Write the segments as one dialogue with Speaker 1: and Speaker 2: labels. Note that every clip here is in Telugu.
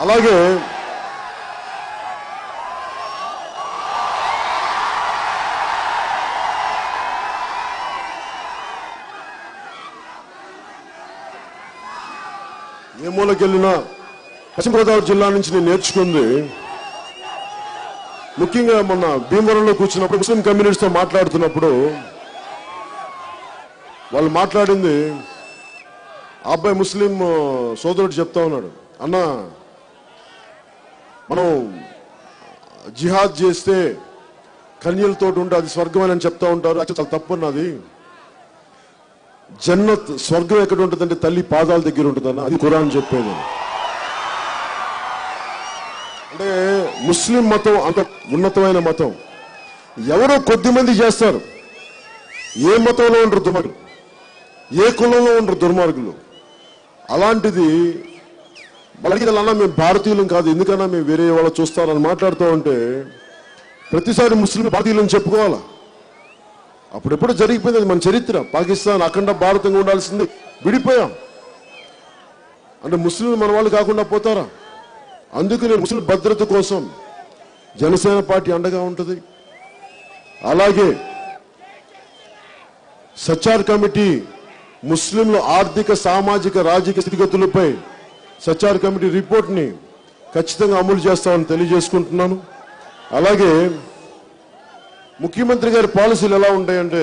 Speaker 1: అలాగే ఏ మూలకెళ్ళినా పశ్చిమ గోదావరి జిల్లా నుంచి నేను నేర్చుకుంది ముఖ్యంగా మొన్న భీమవరంలో కూర్చున్నప్పుడు ముస్లిం కమ్యూనిటీస్తో మాట్లాడుతున్నప్పుడు వాళ్ళు మాట్లాడింది ఆ అబ్బాయి ముస్లిం సోదరుడు చెప్తా ఉన్నాడు. అన్నా మనం జిహాద్ చేస్తే కన్యలతో ఉంటే అది స్వర్గం అని చెప్తా ఉంటారు. అది చాలా తప్పు అన్నది. జన్నత్ స్వర్గం ఎక్కడ ఉంటుందంటే తల్లి పాదాల దగ్గర ఉంటుందని అది కురాన్ చెప్పేది. అంటే ముస్లిం మతం అంత ఉన్నతమైన మతం. ఎవరో కొద్ది మంది చేస్తారు. ఏ మతంలో ఉండరు దుర్మార్గులు. ఏ కులంలో ఉండరు దుర్మార్గులు. అలాంటిది వాళ్ళకి మేము భారతీయులం కాదు ఎందుకన్నా మేము వేరే వాళ్ళు చూస్తారని మాట్లాడుతూ ఉంటే ప్రతిసారి ముస్లిం భారతీయులని చెప్పుకోవాలా? అప్పుడెప్పుడు జరిగిపోయింది అది మన చరిత్ర. పాకిస్తాన్ అఖండ భారతంగా ఉండాల్సింది. విడిపోయాం. అంటే ముస్లింలు మన వాళ్ళు కాకుండా పోతారా? అందుకు నేను ముస్లిం భద్రత కోసం జనసేన పార్టీ అండగా ఉంటుంది. అలాగే సచార్ కమిటీ ముస్లింల ఆర్థిక సామాజిక రాజకీయ స్థితిగతులపై సచార్ కమిటీ రిపోర్ట్ని ఖచ్చితంగా అమలు చేస్తామని తెలియజేసుకుంటున్నాను. అలాగే ముఖ్యమంత్రి గారి పాలసీలు ఎలా ఉంటాయంటే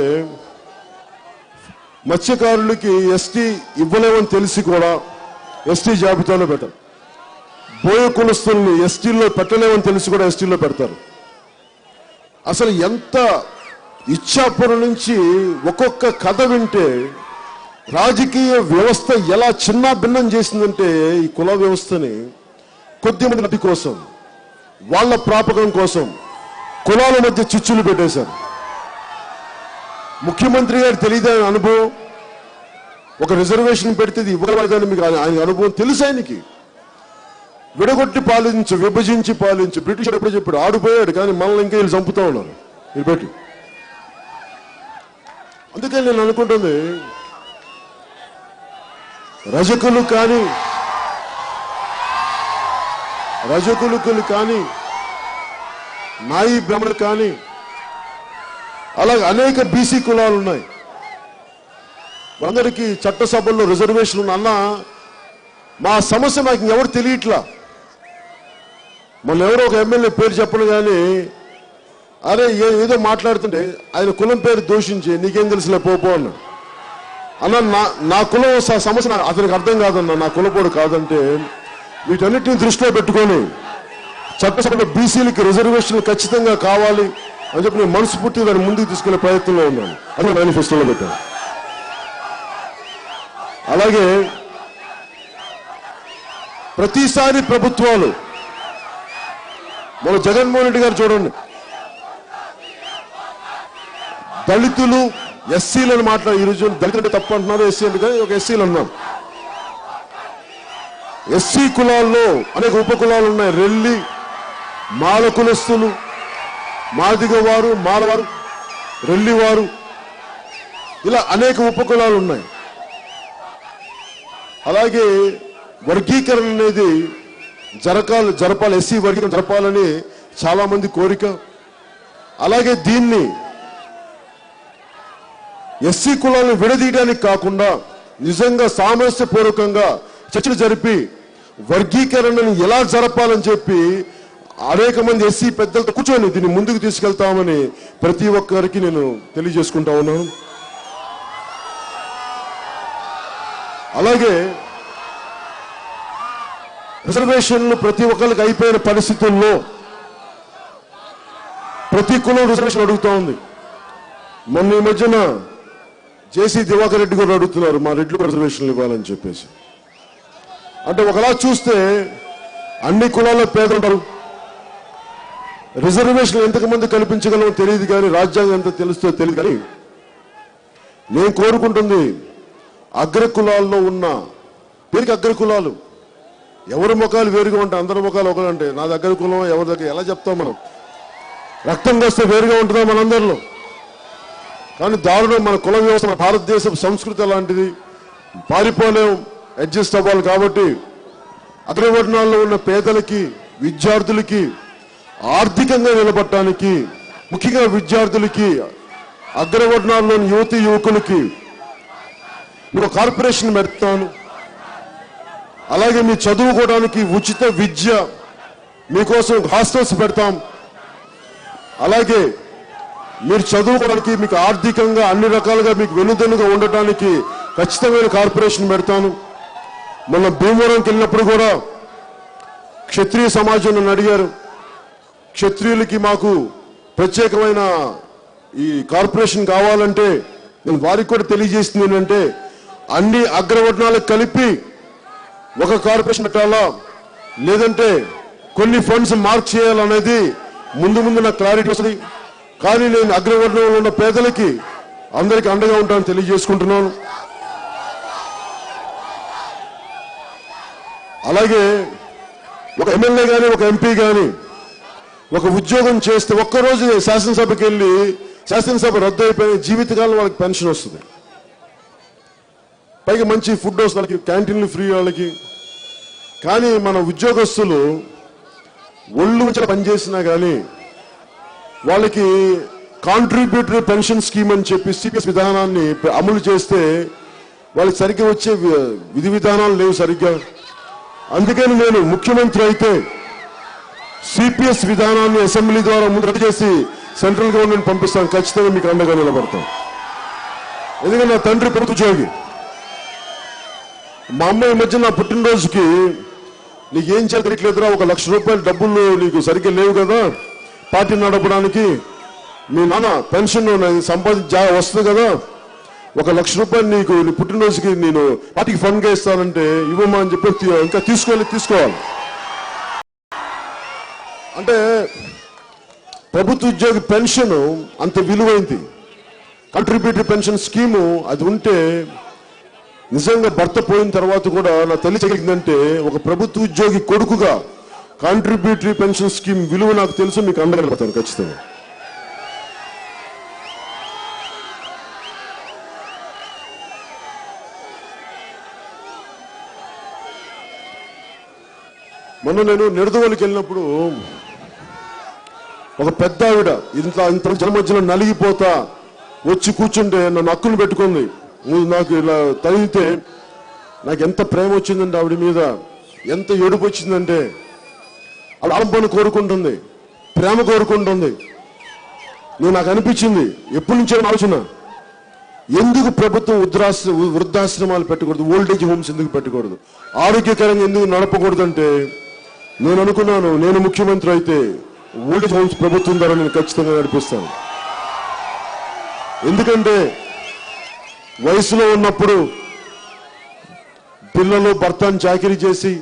Speaker 1: మత్స్యకారులకి ఎస్టీ ఇవ్వలేమని తెలిసి కూడా ఎస్టీ జాబితాలో పెట్టారు. బోయ కులస్తుల్ని ఎస్టీల్లో పెట్టలేమని తెలిసి కూడా ఎస్టీలో పెడతారు. అసలు ఎంత ఇచ్చాపురం నుంచి ఒక్కొక్క కథ వింటే రాజకీయ వ్యవస్థ ఎలా చిన్న భిన్నం చేసిందంటే ఈ కుల వ్యవస్థని కొద్దిమంది నది కోసం వాళ్ళ ప్రాపకం కోసం కులాల మధ్య చిచ్చులు పెట్టేశారు. ముఖ్యమంత్రి గారు తెలియదు అనుభవం ఒక రిజర్వేషన్ పెడితే ఇది ఇవ్వగలదని మీకు ఆయన అనుభవం తెలుసు ఆయనకి. విడగొట్టి పాలించు విభజించి పాలించు. బ్రిటిష్ ఎప్పుడు చెప్పాడు ఆడిపోయాడు కానీ మనల్ని ఇంకా వీళ్ళు చంపుతా ఉన్నారు. ఇది పెట్టి అందుకని నేను అనుకుంటుంది రజకులు కానీ రజకులుకులు కానీ నాయి బ్రహ్మలు కానీ అలాగే అనేక బీసీ కులాలు ఉన్నాయి. అందరికీ చట్టసభల్లో రిజర్వేషన్ ఉన్న అన్న మా సమస్య నాకు ఎవరు తెలియట్లా? మొన్న ఎవరో ఒక ఎమ్మెల్యే పేరు చెప్పను కానీ అరే ఏదో మాట్లాడుతుంటే ఆయన కులం పేరు దూషించి నీకేం తెలుసులే పోపో అన్నాడు. అన్న నా నా కులం సమస్య అతనికి అర్థం కాదన్న నా కులపోడు కాదంటే వీటన్నిటిని దృష్టిలో పెట్టుకొని చట్టసభలో బీసీలకి రిజర్వేషన్లు ఖచ్చితంగా కావాలి అని చెప్పి నేను మనస్ఫూర్తిగా దాన్ని ముందుకు తీసుకెళ్ళే ప్రయత్నంలో ఉన్నాను. అని మేనిఫెస్టోలో పెట్టాను. అలాగే ప్రతిసారి ప్రభుత్వాలు మన జగన్మోహన్ రెడ్డి గారు చూడండి దళితులు ఎస్సీలను మాట్లాడు ఈరోజు దళితుడు తప్పు అంటున్నారు ఎస్సీ అంటే ఒక ఎస్సీలు అన్నారు ఎస్సీ కులాల్లో అనేక ఉపకులాలు ఉన్నాయి. రెల్లి మాల కులస్తులు మాదిగ వారు మాలవారు రెల్లివారు ఇలా అనేక ఉపకులాలు ఉన్నాయి. అలాగే వర్గీకరణ అనేది జరకాలు జరపాలి ఎస్సీ వర్గీకరణ జరపాలని చాలామంది కోరిక. అలాగే దీన్ని ఎస్సీ కులాలను విడదీయడానికి కాకుండా నిజంగా సామరస్యపూర్వకంగా చర్చలు జరిపి వర్గీకరణను ఎలా జరపాలని చెప్పి అనేక మంది ఎస్సీ పెద్దలతో కూర్చొని దీన్ని ముందుకు తీసుకెళ్తామని ప్రతి ఒక్కరికి నేను తెలియజేసుకుంటా ఉన్నాను. అలాగే రిజర్వేషన్లు ప్రతి ఒక్కరికి అయిపోయిన పరిస్థితుల్లో ప్రతి కులం రిజర్వేషన్ అడుగుతూ ఉంది. మొన్న ఈ మధ్యన జేసీ దివాకర్ రెడ్డి గారు అడుగుతున్నారు మా రెడ్లు రిజర్వేషన్లు ఇవ్వాలని చెప్పేసి. అంటే ఒకలా చూస్తే అన్ని కులాల్లో పేదలుంటారు రిజర్వేషన్లు రిజర్వేషన్ ఎంతమంది కల్పించగలమో తెలియదు కానీ రాజ్యాంగం ఎంత తెలుస్తో తెలియదు కానీ నేను కోరుకుంటుంది అగ్ర కులాల్లో ఉన్న పేరుకి అగ్ర కులాలు ఎవరి ముఖాలు వేరుగా ఉంటాయి అందరి ముఖాలు ఒకరు అంటే నా దగ్గర కులం ఎవరి దగ్గర? ఎలా చెప్తాం మనం? రక్తం వస్తే వేరుగా ఉంటుందా మనందరిలో? కానీ దారుణం. మన కుల వ్యవస్థ మన భారతదేశం సంస్కృతి లాంటిది పారిపోలేం. అడ్జస్ట్ అవ్వాలి కాబట్టి అగ్రవర్ణాల్లో ఉన్న పేదలకి విద్యార్థులకి ఆర్థికంగా నిలబడటానికి ముఖ్యంగా విద్యార్థులకి అగ్రవర్ణాల్లోని యువతి యువకులకి ఒక కార్పొరేషన్ పెడతాను. అలాగే మీ చదువుకోవడానికి ఉచిత విద్య మీకోసం హాస్టల్స్ పెడతాం. అలాగే మీరు చదువుకోవడానికి మీకు ఆర్థికంగా అన్ని రకాలుగా మీకు వెనుదన్నుగా ఉండటానికి ఖచ్చితమైన కార్పొరేషన్ పెడతాను. మొన్న భీమవరంకి వెళ్ళినప్పుడు కూడా క్షత్రియ సమాజం నన్ను అడిగారు. క్షత్రియులకి మాకు ప్రత్యేకమైన ఈ కార్పొరేషన్ కావాలంటే నేను వారికి కూడా తెలియజేస్తుంది ఏంటంటే అన్ని అగ్రవర్ణాలకు కలిపి ఒక కార్పొరేషన్ పెట్టాలా? లేదంటే కొన్ని ఫండ్స్ మార్క్ చేయాలనేది ముందు ముందు నాకు క్లారిటీ వస్తుంది. కానీ నేను అగ్రవర్ణంలో ఉన్న పేదలకి అందరికి అండగా ఉంటానని తెలియజేసుకుంటున్నాను. అలాగే ఒక ఎమ్మెల్యే కానీ ఒక ఎంపీ కానీ ఒక ఉద్యోగం చేస్తే ఒక్కరోజు శాసనసభకి వెళ్ళి శాసనసభ రద్దు అయిపోయిన జీవితకాలం వాళ్ళకి పెన్షన్ వస్తుంది. పైగా మంచి ఫుడ్ వస్తుంది వాళ్ళకి క్యాంటీన్లు ఫ్రీ వాళ్ళకి. కానీ మన ఉద్యోగస్తులు ఒళ్ళు ఉంచి పనిచేసినా కానీ వాళ్ళకి కాంట్రిబ్యూటరీ పెన్షన్ స్కీమ్ అని చెప్పి సిపిఎస్ విధానాన్ని అమలు చేస్తే వాళ్ళకి సరిగ్గా వచ్చే విధి విధానాలు లేవు సరిగ్గా. అందుకని నేను ముఖ్యమంత్రి అయితే సిపిఎస్ విధానాన్ని అసెంబ్లీ ద్వారా ముందు రద్దు చేసి సెంట్రల్ గవర్నమెంట్ పంపిస్తాను. ఖచ్చితంగా మీకు అండగా నిలబడతాం. ఎందుకంటే నా తండ్రి ప్రభుత్వ ఉద్యోగి. మా అమ్మ ఈ మధ్య నా పుట్టినరోజుకి నీకు ఏం చేయట్లేదురా ఒక లక్ష రూపాయల డబ్బులు నీకు సరిగ్గా లేవు కదా. పార్టీ నడపడానికి మీ నాన్న పెన్షన్ సంపాదించ వస్తుంది కదా. ఒక లక్ష రూపాయలు నీకు నీ పుట్టినరోజుకి నేను పార్టీకి ఫండ్గా ఇస్తానంటే ఇవ్వమా అని చెప్పి ఇంకా తీసుకోవాలి తీసుకోవాలి. అంటే ప్రభుత్వ ఉద్యోగి పెన్షన్ అంత విలువైంది. కంట్రిబ్యూటరీ పెన్షన్ స్కీము అది ఉంటే నిజంగా భర్త పోయిన తర్వాత కూడా నా తల్లి జరిగిందంటే ఒక ప్రభుత్వ ఉద్యోగి కొడుకుగా కాంట్రిబ్యూటరీ పెన్షన్ స్కీమ్ విలువ నాకు తెలుసు మీకు అందగలుగుతాను ఖచ్చితంగా. మొన్న నేను నిడదవోలికి వెళ్ళినప్పుడు ఒక పెద్ద ఆవిడ ఇంత ఇంత జన మధ్యలో నలిగిపోతా వచ్చి కూర్చుంటే నన్ను అక్కును పెట్టుకుంది. నువ్వు నాకు ఇలా తగిలితే నాకు ఎంత ప్రేమ వచ్చిందంటే ఆవిడ మీద ఎంత ఏడుపు వచ్చిందంటే అలంబను కోరుకుంటుంది ప్రేమ కోరుకుంటుంది. నువ్వు నాకు అనిపించింది ఎప్పటి నుంచో ఆలోచన. ఎందుకు ప్రభుత్వం వృద్ధాశ్ర వృద్ధాశ్రమాలు పెట్టకూడదు ఓల్డేజ్ హోమ్స్ ఎందుకు పెట్టకూడదు? ఆరోగ్యకరంగా ఎందుకు నడపకూడదు అంటే నేను అనుకున్నాను నేను ముఖ్యమంత్రి అయితే ఓల్డేజ్ హోమ్స్ ప్రభుత్వం ద్వారా నేను ఖచ్చితంగా నడిపిస్తాను. ఎందుకంటే వయసులో ఉన్నప్పుడు పిల్లలు భర్తను చాకిరీ చేసి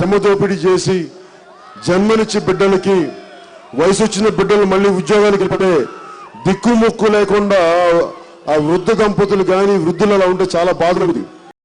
Speaker 1: సమదోపిడీ చేసి జన్మనిచ్చి బిడ్డలకి వయసు వచ్చిన బిడ్డలు మళ్ళీ ఉద్యోగానికి వెళ్ళిపోతే దిక్కుముక్కు లేకుండా ఆ వృద్ధ దంపతులు కానీ వృద్ధులు అలా ఉంటే చాలా బాధ ఉంది